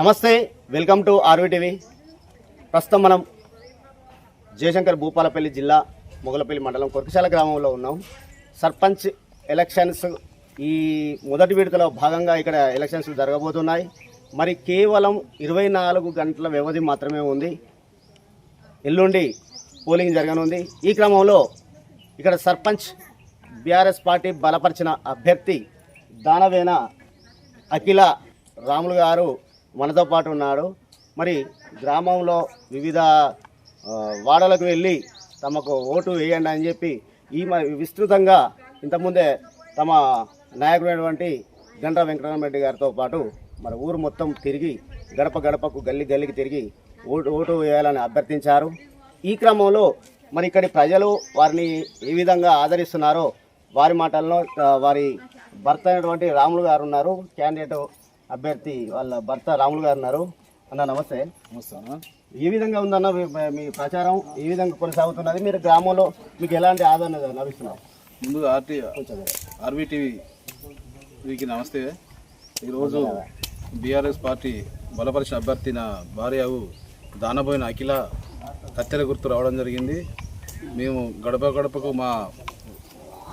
నమస్తే welcome to ఆర్వీటీవీ ప్రస్తుతం మనం జయశంకర్ భూపాలపల్లి జిల్లా మొగలపల్లి మండలం కొరకశాల గ్రామంలో ఉన్నాం. సర్పంచ్ ఎలక్షన్స్ ఈ మొదటి విడతలో భాగంగా ఇక్కడ ఎలక్షన్స్ జరగబోతున్నాయి. మరి కేవలం ఇరవై నాలుగు గంటల వ్యవధి మాత్రమే ఉంది. ఎల్లుండి పోలింగ్ జరగనుంది. ఈ క్రమంలో ఇక్కడ సర్పంచ్ బీఆర్ఎస్ పార్టీ బలపరిచిన అభ్యర్థి దానవేన అఖిల రాములు గారు మనతో పాటు ఉన్నాడు మరి గ్రామంలో వివిధ వాడలకు వెళ్ళి తమకు ఓటు వేయండి అని చెప్పి ఈ మ- విస్తృతంగా ఇంతకుముందే తమ నాయకుడైనటువంటి గండ్ర వెంకటరామరెడ్డి గారితో పాటు మరి ఊరు మొత్తం తిరిగి గడప గడపకు గల్లి గల్లికి తిరిగి ఓటు ఓటు వేయాలని అభ్యర్థించారు. ఈ క్రమంలో మరి ఇక్కడి ప్రజలు వారిని ఏ విధంగా ఆదరిస్తున్నారో వారి మాటల్లో వారి భర్త అయినటువంటి రాములు గారు ఉన్నారు. క్యాండిడేట్ అభ్యర్థి వాళ్ళ భర్త రాములు గారు ఉన్నారు. అన్న నమస్తే. నమస్తాను ఏ విధంగా ఉందన్న మీ మీ ప్రచారం? ఏ విధంగా కొనసాగుతున్నది? మీరు గ్రామంలో మీకు ఎలాంటి ఆదరణ లభిస్తున్నారు ముందు ఆర్టీ కొంచెం ఆర్బీటీవీ వీకి నమస్తే. ఈరోజు బీఆర్ఎస్ పార్టీ బలపరిచిన అభ్యర్థి నా భార్యవు దానబోయిన అఖిల కత్తెర గుర్తు రావడం జరిగింది. మేము గడప గడపకు మా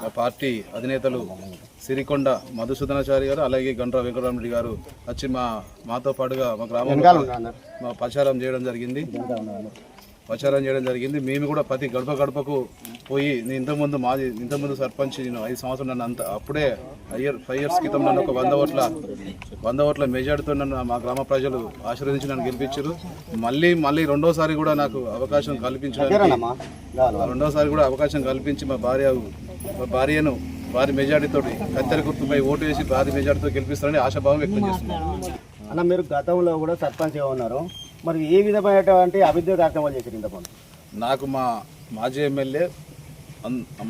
మా పార్టీ అధినేతలు సిరికొండ మధుసూదనాచారి గారు అలాగే గండ్ర వెంకటరామరెడ్డి గారు వచ్చి మా మాతో పాటుగా మా గ్రామంలో అన్న మా ప్రచారం చేయడం జరిగింది. ప్రచారం చేయడం జరిగింది. మేము కూడా ప్రతి గడప గడపకు పోయి నేను ఇంతకుముందు మాది ఇంతకుముందు సర్పంచ్ నేను ఐదు సంవత్సరాలు నన్ను అంత అప్పుడే ఇయర్ ఫైవ్ ఇయర్స్ క్రితం నన్ను ఒక వంద ఓట్ల వంద ఓట్ల మెజార్టీతో నన్ను మా గ్రామ ప్రజలు ఆశీర్వదించి నన్ను గెలిపించారు. మళ్ళీ మళ్ళీ రెండోసారి కూడా నాకు అవకాశం కల్పించడానికి. రెండోసారి కూడా అవకాశం కల్పించి మా భార్య మా భార్యను భారీ మెజార్టీతోటి కత్తెర గుర్తుపై ఓటు వేసి భారీ మెజార్టీతో గెలిపిస్తారని ఆశాభావం వ్యక్తం చేస్తున్నాను అన్న మీరు గతంలో కూడా సర్పంచ్గా ఉన్నారు. మరి ఏ విధమైనటువంటి అభివృద్ధి కార్యక్రమాలు చేశారు ఇంతకుముందు నాకు మా మాజీ ఎమ్మెల్యే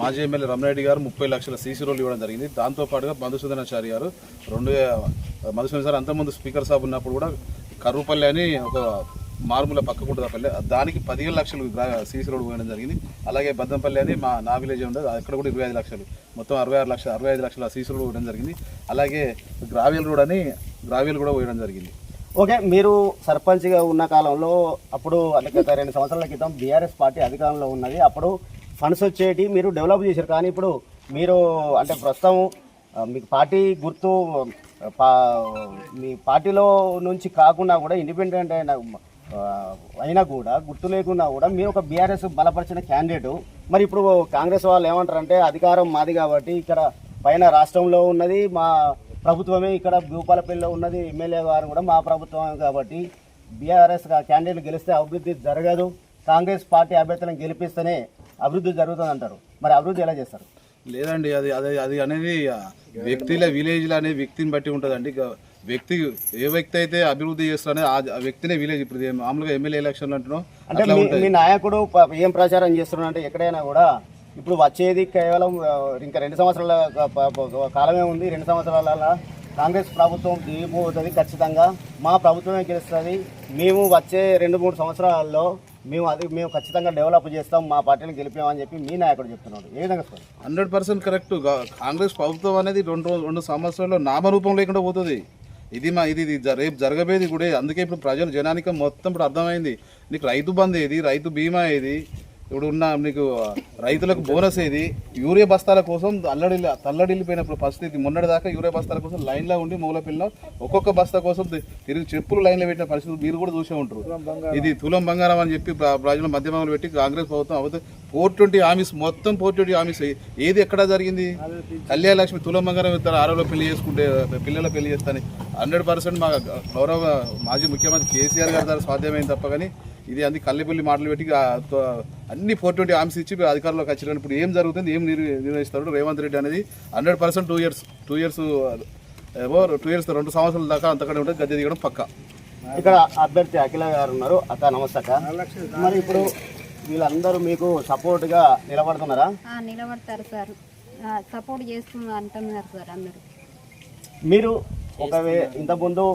మాజీ ఎమ్మెల్యే రమణారెడ్డి గారు ముప్పై లక్షల సీసీ రోడ్లు ఇవ్వడం జరిగింది. దాంతోపాటుగా మధుసూదనాచారి గారు రెండు మధుసూదన్ సార్ అంతకుముందు స్పీకర్ సాబ్ ఉన్నప్పుడు కూడా కర్రూపల్లి అని ఒక మారుమూల పక్కకుంటుంది పల్లె దానికి పదిహేను లక్షలు సీసీ రోడ్ పోయడం జరిగింది. అలాగే బద్దంపల్లి అని మా నా విలేజ్ ఉండదు అక్కడ కూడా ఇరవై ఐదు లక్షలు. మొత్తం అరవై ఆరు లక్షలు అరవై ఐదు లక్షల సీసీ రోడ్ పోయడం జరిగింది. అలాగే గ్రావెల్ రోడ్ అని గ్రావెల్ కూడా పోయడం జరిగింది. ఓకే మీరు సర్పంచ్గా ఉన్న కాలంలో అప్పుడు అంటే గత రెండు సంవత్సరాల క్రితం బీఆర్ఎస్ పార్టీ అధికారంలో ఉన్నది. అప్పుడు ఫండ్స్ వచ్చేటి మీరు డెవలప్ చేశారు. కానీ ఇప్పుడు మీరు అంటే ప్రస్తుతం మీకు పార్టీ గుర్తు పా- మీ పార్టీలో నుంచి కాకుండా కూడా ఇండిపెండెంట్ అయిన అయినా కూడా గుర్తు లేకున్నా కూడా మీరు ఒక బీఆర్ఎస్ బలపరిచిన క్యాండిడేట్ మరి ఇప్పుడు కాంగ్రెస్ వాళ్ళు ఏమంటారంటే అధికారం మాది కాబట్టి ఇక్కడ పైన రాష్ట్రంలో ఉన్నది మా ప్రభుత్వమే ఇక్కడ భూపాలపల్లిలో ఉన్నది ఎమ్మెల్యే గారు కూడా మా ప్రభుత్వమే కాబట్టి బీఆర్ఎస్ క్యాండిడేట్ గెలిస్తే అభివృద్ధి జరగదు. కాంగ్రెస్ పార్టీ అభ్యర్థులను గెలిపిస్తేనే అభివృద్ధి జరుగుతుంది అంటారు. మరి అభివృద్ధి ఎలా చేస్తారు? లేదండి అది అది అది అనేది వ్యక్తిల విలేజ్లో అనే వ్యక్తిని బట్టి ఉంటుందండి. వ్యక్తి ఏ వ్యక్తి అయితే అభివృద్ధి చేస్తారనే ఆ- వ్యక్తినే విలేజ్ ఇప్పుడు మామూలుగా ఎమ్మెల్యే ఎలక్షన్లు అంటున్నాం అంటే మీ నాయకుడు ప- ఏం ప్రచారం చేస్తున్నాడు అంటే ఎక్కడైనా కూడా ఇప్పుడు వచ్చేది కేవలం ఆ, ఇంకా రెండు సంవత్సరాల క- ప- ప- కాలమే ఉంది. రెండు సంవత్సరాల కాంగ్రెస్ ప్రభుత్వం దిగిపోతుంది ఖచ్చితంగా. మా ప్రభుత్వమే గెలుస్తుంది. మేము వచ్చే రెండు మూడు సంవత్సరాల్లో మేము అది మేము ఖచ్చితంగా డెవలప్ చేస్తాం మా పార్టీని గెలిపామని చెప్పి మీ నాయకుడు చెప్తున్నాడు. ఏ విధంగా sir? Hundred percent correct. Congress ప్రభుత్వం అనేది రెండు రోజు- రెండు సంవత్సరాల్లో నామరూపం లేకుండా పోతుంది. ఇది మా ఇది ఇది జ- రేపు జరగబోయేది కూడా అందుకే ఇప్పుడు ప్రజలు జనానికి మొత్తం ఇప్పుడు అర్థమైంది. నీకు రైతు బంద్ ఏది? రైతు బీమా ఏది? ఇప్పుడు ఉన్న నీకు రైతులకు బోనస్ ఏది? యూరియా బస్తాల కోసం అల్లడిల్లి తల్లడిల్లిపోయినప్పుడు పరిస్థితి మొన్నటి దాకా యూరియా బస్తాల కోసం లైన్లో ఉండి మూల పిల్లలు ఒక్కొక్క బస్తా కోసం తిరిగి చెప్పులు లైన్లో పెట్టిన పరిస్థితి మీరు కూడా చూసే ఉంటారు. ఇది తులం బంగారం అని చెప్పి ప్ర- ప్రజల మధ్యమంలో పెట్టి కాంగ్రెస్ ప్రభుత్వం అవుతుంది ఫోర్ ట్వంటీ హామీస్ మొత్తం ఫోర్ ట్వంటీ హామీస్ ఏది ఎక్కడ జరిగింది? కళ్యాణ లక్ష్మి తులం బంగారం ఇస్తారు ఆరోలో పెళ్ళి చేసుకుంటే పిల్లల పెళ్ళి చేస్తాని హండ్రెడ్ పర్సెంట్ మా గౌరవ మాజీ ముఖ్యమంత్రి కేసీఆర్ గారి ద్వారా సాధ్యమైంది తప్ప కానీ ఇది అన్ని కల్లిపల్లి మాటలు పెట్టి అన్ని ఫోర్ ట్వంటీ హామీస్ ఇచ్చి అధికారంలోకి వచ్చిన ఇప్పుడు ఏం జరుగుతుంది ఏం నిర్- నిర్వహిస్తాడు రేవంత్ రెడ్డి అనేది hundred percent two years two years ఏమో టూ ఇయర్స్ రెండు సంవత్సరాల దాకా అంతకంటే ఉంటుంది గద్దె దిగడం పక్కా. ఇక్కడ అభ్యర్థి అఖిల గారు ఉన్నారు అక్క నమస్తే అక్క మరి ఇప్పుడు వీళ్ళందరూ మీకు సపోర్ట్గా నిలబడుతున్నారా? ఆ, నిలబడతారు సార్. సపోర్ట్ చేస్తున్నారు అంటున్నారు సార్ అందరూ. మీరు ఒకవే ఇంతకుముందు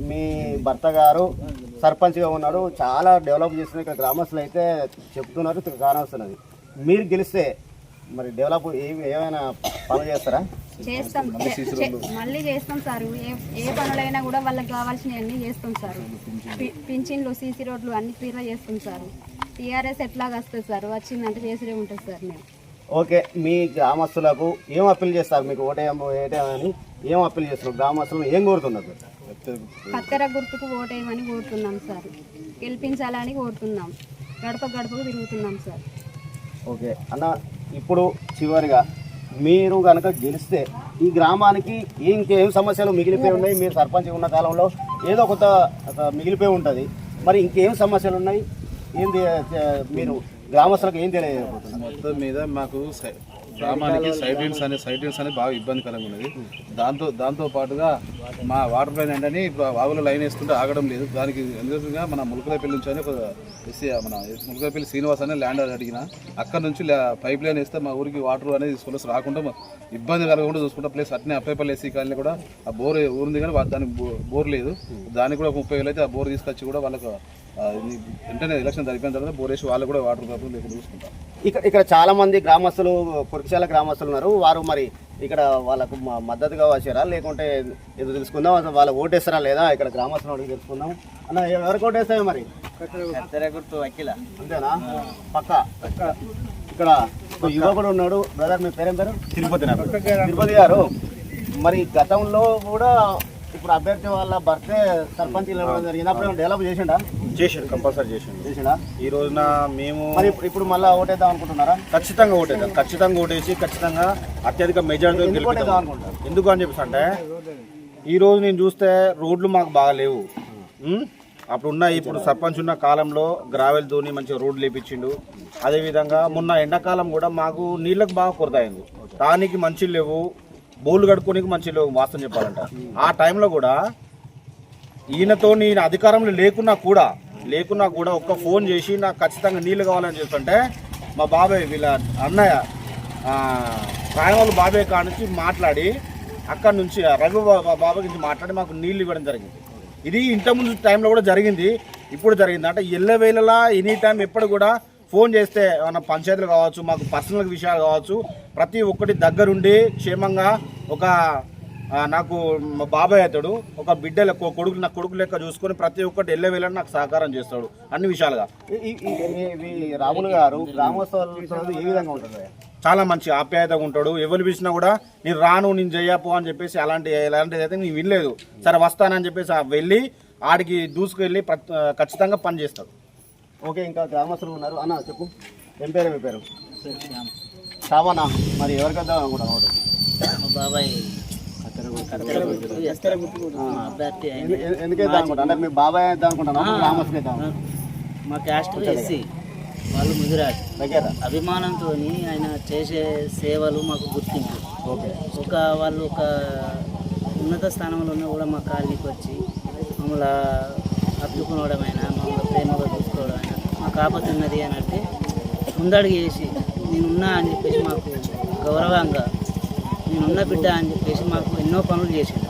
మీ భర్త గారు సర్పంచ్గా ఉన్నాడు చాలా డెవలప్ చేస్తున్నారు. ఇక్కడ గ్రామస్తులు అయితే చెప్తున్నారు కానొస్తున్నది మీరు గెలిస్తే మరి డెవలప్ ఏమి ఏమైనా పనులు చేస్తారా? చేస్తాం. మళ్ళీ చేస్తాం సార్. ఏ ఏ పనులైనా కూడా వాళ్ళకి కావాల్సినవి అన్నీ చేస్తాం సార్. పి- పింఛన్లు సీసీ రోడ్లు అన్ని ఫ్రీగా చేస్తాం సార్. టీఆర్ఎస్ ఎట్లాగ వస్తుంది సార్? వచ్చిందంటే చేసిరే ఉంటుంది సార్ మేము. ఓకే మీ గ్రామస్తులకు ఏం అప్పీల్ చేస్తారు? మీకు ఓటేయం ఓటేయమని? ఏం అప్పీల్ చేస్తారు గ్రామస్తులను ఏం కోరుతున్నారు? కత్తెర గుర్తుకు ఓటేయమని కోరుతున్నాం సార్. గెలిపించాలని కోరుతున్నాం. గడప గడపకు తిరుగుతున్నాం సార్. ఓకే. అన్న ఇప్పుడు చివరిగా మీరు కనుక గెలిస్తే ఈ గ్రామానికి ఇంకేం సమస్యలు మిగిలిపోయి ఉన్నాయి? మీరు సర్పంచ్ ఉన్న కాలంలో ఏదో కొత్త ఒక మిగిలిపోయి ఉంటుంది. మరి ఇంకేం సమస్యలు ఉన్నాయి? ఏం మీరు గ్రామస్తులకు ఏం తెలియజేయబోతున్నారు? మొత్తం మీద మాకు గ్రామానికి సైడ్లైన్స్ అనే సైడ్లైన్స్ అనేది బాగా ఇబ్బందికరంగా ఉన్నది. దాంతో దాంతో పాటుగా మా వాటర్ లైన్ ఏంటని వాగులో లైన్ వేస్తుంటే ఆగడం లేదు. దానికి ఎందుకంగా మన ములకలపల్లి నుంచి అని ఒక ఎస్సీ మన ములకలపల్లి శ్రీనివాస్ అనే ల్యాండ్ అడిగిన అక్కడ నుంచి పైప్ లైన్ వేస్తే మా ఊరికి వాటర్ అనేది సొలస్ రాకుండా ఇబ్బంది కలగకుండా చూసుకుంటా ప్లస్ అట్నే అప్పైపల్లి ఎస్సీ కాలనీ కూడా ఆ బోర్ ఉంది కానీ దానికి బో- బోర్ లేదు. దానికి కూడా ఒక ముప్పై వేలు అయితే ఆ బోర్ తీసుకొచ్చి కూడా వాళ్ళకు వెంటనే ఎలక్షన్ జరిపిన తర్వాత బోర్ వేసి వాళ్ళు కూడా వాటర్ ప్రాబ్లం లేకుండా చూసుకుంటాం ఇక్కడ ఇక్కడ చాలా మంది గ్రామస్తులు కురిశాల గ్రామస్తులు ఉన్నారు. వారు మరి ఇక్కడ వాళ్ళకు మ- మద్దతుగా వచ్చారా? లేకుంటే ఏదో తెలుసుకుందాం. అసలు వాళ్ళ ఓటేస్తారా లేదా? ఇక్కడ గ్రామస్తులు అడిగి తెలుసుకుందాం. అన్న ఎవరికి ఓటేస్తాయి మరి? అంతేనా? పక్క. ఇక్కడ ఒక యువకుడు ఉన్నాడు. బ్రదర్ మీ పేరేం పేరు? తిరుపతి తిరుపతి గారు. మరి గతంలో కూడా ఇప్పుడు అభ్యర్థి వాళ్ళ భర్తే సర్పంచ్ అప్పుడు డెవలప్ చేసిండా? చేసాడు కంపల్సరీ చేసాడు. చేసిండా? ఈ రోజున మేము మరి ఇప్పుడు- మళ్ళీ ఓటేద్దాం అనుకుంటున్నారా? ఖచ్చితంగా ఓటేద్దాం ఖచ్చితంగా ఓటేసి ఖచ్చితంగా అత్యధిక గెలిపిద్దాం అనుకుంటారు ఎందుకు అని చెప్పేసి అంటే ఈ రోజు నేను చూస్తే రోడ్లు మాకు బాగా లేవు. ఉం? అప్పుడు ఉన్న ఇప్పుడు సర్పంచ్ ఉన్న కాలంలో గ్రావెల్ ధోని మంచిగా రోడ్లు లేపించిండు. అదేవిధంగా మొన్న ఎండాకాలం కూడా మాకు నీళ్ళకి బాగా కొరత అయింది. తానికి మంచి లేవు బోర్లు కడుక్కోనికి మంచి లేవు వాస్తవం చెప్పాలంట. ఆ టైంలో కూడా ఈయనతో నేను అధికారంలో లేకున్నా కూడా లేకున్నా కూడా ఒక్క ఫోన్ చేసి నాకు ఖచ్చితంగా నీళ్ళు కావాలని చెప్తుంటే మా బాబాయ్ వీళ్ళ అన్నయ్య రాయవాళ్ళు బాబాయ్ కాడ నుంచి మాట్లాడి అక్కడ నుంచి రవి బా- బాబాయ్ నుంచి మాట్లాడి మాకు నీళ్ళు ఇవ్వడం జరిగింది. ఇది ఇంతకుముందు టైంలో కూడా జరిగింది ఇప్పుడు జరిగింది. అంటే ఎల్లవేళలా ఎనీ టైం ఎప్పుడు కూడా ఫోన్ చేస్తే మన పంచాయతీలు కావచ్చు మాకు పర్సనల్ విషయాలు కావచ్చు ప్రతి ఒక్కటి దగ్గరుండి క్షేమంగా ఒక నాకు మా బాబాయ్ అతడు ఒక బిడ్డ లెక్క కొడుకు నా కొడుకు లెక్క చూసుకొని ప్రతి ఒక్కటి ఎల్లే వెళ్ళని నాకు సహకారం చేస్తాడు అన్ని విషయాలుగా. రాములు గారు గ్రామోత్సవాలు ఏ విధంగా ఉంటుంది? చాలా మంచి ఆప్యాయతగా ఉంటాడు. ఎవరు పిలిచినా కూడా నేను రాను నేను చెయ్యపో అని చెప్పేసి అలాంటి ఎలాంటిది అయితే నేను వినలేదు. సరే వస్తానని చెప్పేసి ఆ వెళ్ళి ఆడికి దూసుకెళ్ళి ప్రత్- ఖచ్చితంగా పని చేస్తాడు. ఓకే ఇంకా గ్రామస్తులు ఉన్నారు. అన్న చెప్పు. ఏం పేరు మీ పేరు? శ్రావణ. మరి ఎవరికి వద్దాం అనుకుంటాం బాబాయ్. మా అభ్యర్థి ఆయన. మీ బాబాయ్ మా క్యాస్ట్ ఎస్సీ వాళ్ళు ముదిరాజ్ అభిమానంతో ఆయన చేసే సేవలు మాకు గుర్తింపు ఒక వాళ్ళు ఒక ఉన్నత స్థానంలో ఉన్నా కూడా మా కాలనీకి వచ్చి మమ్మల్ని అద్దుకునవడమైనా మమ్మల్ని ప్రేమగా చూసుకోవడమైనా మాకు ఆపత్తి ఉన్నది అని అంటే ముందడుగు చేసి నేనున్నా అని చెప్పేసి మాకు గౌరవంగా నేనున్న బిడ్డ అని చెప్పేసి మాకు ఎన్నో పనులు చేసిండు.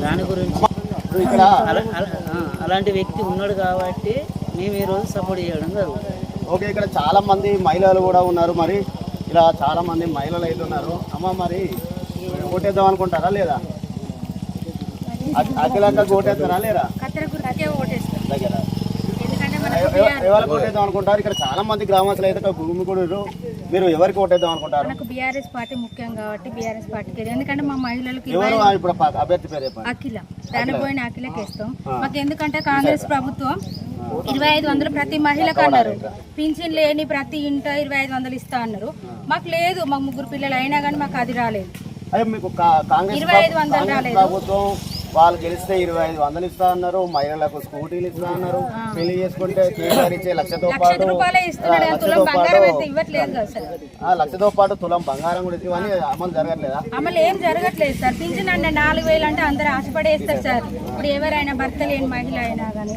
దాని గురించి ఇప్పుడు ఇక్కడ అలా అలా- ఆ, అలాంటి వ్యక్తి ఉన్నాడు కాబట్టి మేము ఈరోజు సపోర్ట్ చేయడం జరుగుతుంది. ఓకే ఇక్కడ చాలా మంది మహిళలు కూడా ఉన్నారు మరి. ఇలా చాలా మంది మహిళలు అయితే ఉన్నారు. అమ్మ మరి ఓటేద్దాం అనుకుంటారా లేదా? అఖి- అఖిలక్క ఓటేస్తారా లేరా దగ్గర. ఎవరికి ఓటేద్దాం అనుకుంటారు? ఇక్కడ చాలా మంది గ్రామస్తులు అయితే భూమి కూడా. మీరు ఎవరికి ఓటేద్దాం అనుకుంటారు? మనకు బీఆర్ఎస్ పార్టీ ముఖ్యం కాబట్టి బీఆర్ఎస్ పార్టీకి. ఎందుకంటే మా మహిళలకు ఎవరు? ఇప్పుడు అభ్యర్థి పేరు చెప్పండి. అఖిల. దానిపోయిన అఖిలకి ఇస్తాం. మాకు ఎందుకంటే కాంగ్రెస్ ప్రభుత్వం ఇరవై ఐదు వందలు ప్రతి మహిళకు అన్నారు. పింఛన్ లేని ప్రతి ఇంట ఇరవై ఐదు వందలు ఇస్తా అన్నారు. మాకు లేదు మా ముగ్గురు పిల్లలు అయినా కానీ మాకు అది రాలేదు. ఇరవై ఐదు వందలు రాలేదు. వాళ్ళు గెలిస్తే ఇరవై ఐదు వందలు ఇస్తా అన్నారు మహిళలకు స్కూటీలు ఇస్తా అన్నారు. పెళ్ళి చేసుకుంటే కేసీఆర్ ఇచ్చే లక్షతో లక్ష పాటు లక్షతో పాటు లక్షతో పాటు తులం బంగారం కూడా ఇవన్నీ అమలు జరగట్లేదా? అమలు ఏం జరగట్లేదు సార్. పింఛన్ అంటే నాలుగు వేలు అంటే అందరూ ఆశపడేస్తారు సార్. ఇప్పుడు ఎవరైనా భర్త లేని మహిళ అయినా కానీ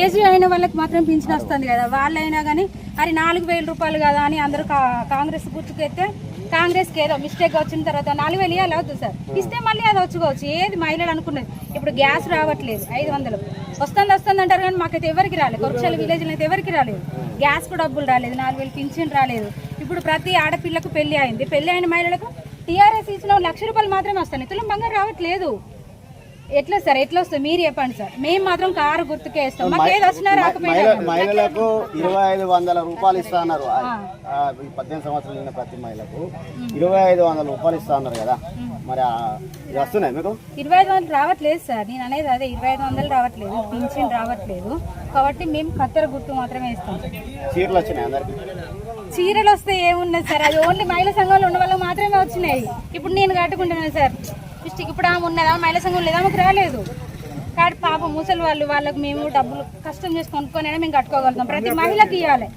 ఏజ్ అయిన వాళ్ళకి మాత్రం పింఛన్ వస్తుంది కదా. వాళ్ళైనా కానీ అది నాలుగు వేల రూపాయలు కదా అని అందరూ కా- కాంగ్రెస్ గుర్తుకెత్తే కాంగ్రెస్కి ఏదో మిస్టేక్ వచ్చిన తర్వాత నాలుగు వేలు ఇవ్వాలి అవుతుంది సార్. ఇస్తే మళ్ళీ అది వచ్చుకోవచ్చు. ఏది మహిళలు అనుకున్నది. ఇప్పుడు గ్యాస్ రావట్లేదు. ఐదు వందలు. వస్తుంది వస్తుంది అంటారు కానీ మాకైతే ఎవరికి రాలేదు. కొరచాల విలేజ్లో అయితే ఎవరికి రాలేదు. గ్యాస్ కూడా డబ్బులు రాలేదు. నాలుగు వేలు పింఛన్ రాలేదు. ఇప్పుడు ప్రతి ఆడపిల్లకు పెళ్ళి అయింది. పెళ్ళి అయిన మహిళలకు టీఆర్ఎస్ ఇచ్చిన లక్ష రూపాయలు మాత్రమే వస్తాయి తులం బంగారు రావట్లేదు. ఎట్లా సార్? ఎట్లా వస్తుంది? మీరు చెప్పండి సార్. మేము మాత్రం కారు గుర్తుకే ఇస్తాం. వచ్చినా రాకపోయినా మహిళలకు ఇరవై ఐదు వందల రూపాయలు ఇస్తా అన్నారు. పద్దెనిమిది సంవత్సరాలు నిన్న ప్రతి మహిళకు ఇరవై ఐదు వందల రూపాయలు ఇస్తా అన్నారు కదా. మరి వస్తున్నాయి మీకు? ఇరవై ఐదు వందలు రావట్లేదు సార్. నేను అనేది అదే ఇరవై ఐదు వందలు రావట్లేదు. పింఛన్ రావట్లేదు. కాబట్టి మేము కత్తెర గుర్తు మాత్రమే ఇస్తాం. చీరలు వచ్చినాయి అందరికి? చీరలు వస్తే ఏమున్నది సార్? అది ఓన్లీ మహిళా సంఘంలో ఉన్న వాళ్ళకి మాత్రమే వచ్చినాయి. ఇప్పుడు నేను కట్టుకుంటున్నాను సార్. డిస్టిక్ ఇప్పుడు ఆమె ఉన్నదా? మహిళా సంఘం లేదా? ఆమెకు రాలేదు. కాబట్టి పాప ముసలి వాళ్ళు వాళ్ళకి మేము డబ్బులు కష్టం చేసి కొనుక్కొని మేము కట్టుకోగలుగుతాం. ప్రతి మహిళకి ఇవ్వాలి.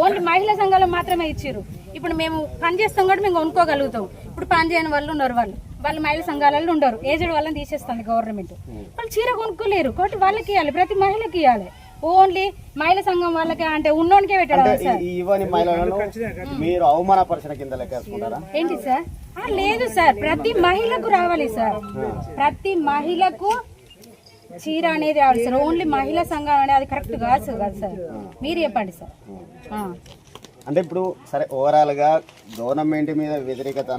ఓన్లీ మహిళా సంఘాలు మాత్రమే ఇచ్చారు ఇప్పుడు మేము పని చేస్తాం కూడా మేము కొనుక్కోగలుగుతాం. ఇప్పుడు పని చేయని వాళ్ళు ఉన్నారు వాళ్ళు. వాళ్ళు మహిళా సంఘాలలో ఉండరు. ఏజ్డ్ వాళ్ళని తీసేస్తుంది గవర్నమెంట్. వాళ్ళు చీర కొనుక్కోలేరు. కాబట్టి వాళ్ళకి ఇవ్వాలి. ప్రతి మహిళకి ఇవ్వాలి. ఓన్లీ మహిళా సంఘం వాళ్ళకి అంటే ఉన్నోనికే పెట్టడం మహిళలను మీరు అవమానపరిచిన కింద ఏంటి సార్? ఆ, లేదు సార్. ప్రతి మహిళకు రావాలి సార్. ప్రతి మహిళకు చీర అనేది రావాలి సార్. ఓన్లీ మహిళా సంఘం అనేది అది కరెక్ట్ కాదు సార్ కాదు సార్. మీరు చెప్పండి సార్. ఆ. అంటే ఇప్పుడు సరే ఓవరాల్గా గవర్నమెంట్ మీద వ్యతిరేకత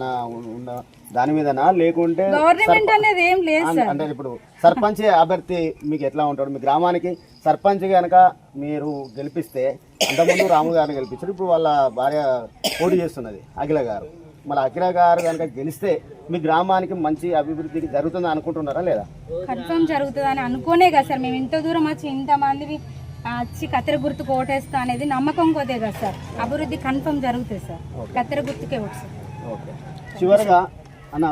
ఉన్న దాని మీదనా? లేకుంటే గవర్నమెంట్ అనేది ఏం లేదు అంటే ఇప్పుడు సర్పంచ్ అభ్యర్థి మీకు ఎట్లా ఉంటాడు? మీ గ్రామానికి సర్పంచ్ కనుక మీరు గెలిపిస్తే అంతకుముందు రాము గారిని గెలిపించారు ఇప్పుడు వాళ్ళ భార్య పోటీ చేస్తున్నది అఖిల గారు. మళ్ళీ అఖిల గారు కనుక గెలిస్తే మీ గ్రామానికి మంచి అభివృద్ధి జరుగుతుంది అనుకుంటున్నారా లేదా? కన్ఫర్మ్ జరుగుతుంది అని అనుకోనే కదా సార్. మేము ఇంత దూరం వచ్చి ఇంతమంది వచ్చి కత్తెర గుర్తు కోటేస్తా అనేది నమ్మకం కొద్దే కదా సార్. అభివృద్ధి కన్ఫర్మ్ జరుగుతుంది సార్. కత్తెర గుర్తుకే ఓటు సార్. ఓకే. చివరిగా అన్న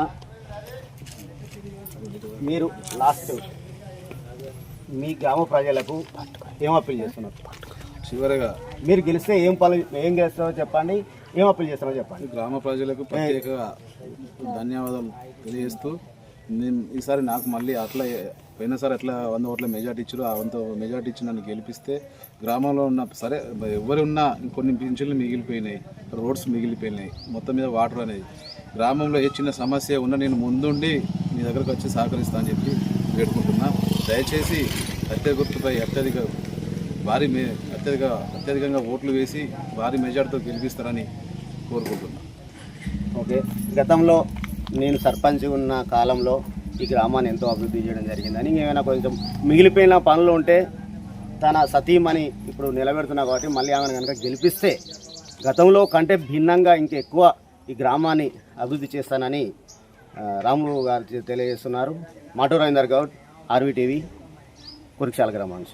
మీరు లాస్ట్ మీ గ్రామ ప్రజలకు ఏం అప్పీల్ చేస్తున్నారు? చివరిగా మీరు గెలిస్తే ఏం పనులు ఏం చేస్తారో చెప్పండి. ఏం అప్పీల్ చేస్తారో చెప్పండి. గ్రామ ప్రజలకు ప్రత్యేక ధన్యవాదాలు తెలియజేస్తూ నేను ఈసారి నాకు మళ్ళీ అట్లా పోయినసారి ఎట్లా వంద ఓట్ల మెజార్టీ ఇచ్చారు ఆ వంద మెజార్టీ ఇచ్చి నన్ను గెలిపిస్తే గ్రామంలో ఉన్న సరే ఎవరు ఉన్నా కొన్ని పింఛన్లు మిగిలిపోయినాయి రోడ్స్ మిగిలిపోయినాయి మొత్తం మీద వాటర్ అనేది. గ్రామంలో ఏ చిన్న సమస్య ఉన్నా నేను ముందుండి మీ దగ్గరకు వచ్చి సహకరిస్తా అని చెప్పి వేడుకుంటున్నా. దయచేసి అత్యధిక గుర్తుపై అత్యధిక భారీ మే అత్యధిక అత్యధికంగా ఓట్లు వేసి భారీ మెజార్టీతో గెలిపిస్తారని కోరుకుంటున్నాను ఓకే. గతంలో నేను సర్పంచ్ ఉన్న కాలంలో ఈ గ్రామాన్ని ఎంతో అభివృద్ధి చేయడం జరిగిందని ఏమైనా కొంచెం మిగిలిపోయిన పనులు ఉంటే తన సతీమణి ఇప్పుడు నిలబెడుతున్నా కాబట్టి మళ్ళీ ఆమెను కనుక గెలిపిస్తే గతంలో కంటే భిన్నంగా ఇంకెక్కువ ఈ గ్రామాన్ని అభివృద్ధి చేస్తానని రాములు గారు తెలియజేస్తున్నారు. మాటూరేందర్ గౌడ్ ఆర్వీ టీవీ కురిక్షాల గ్రామం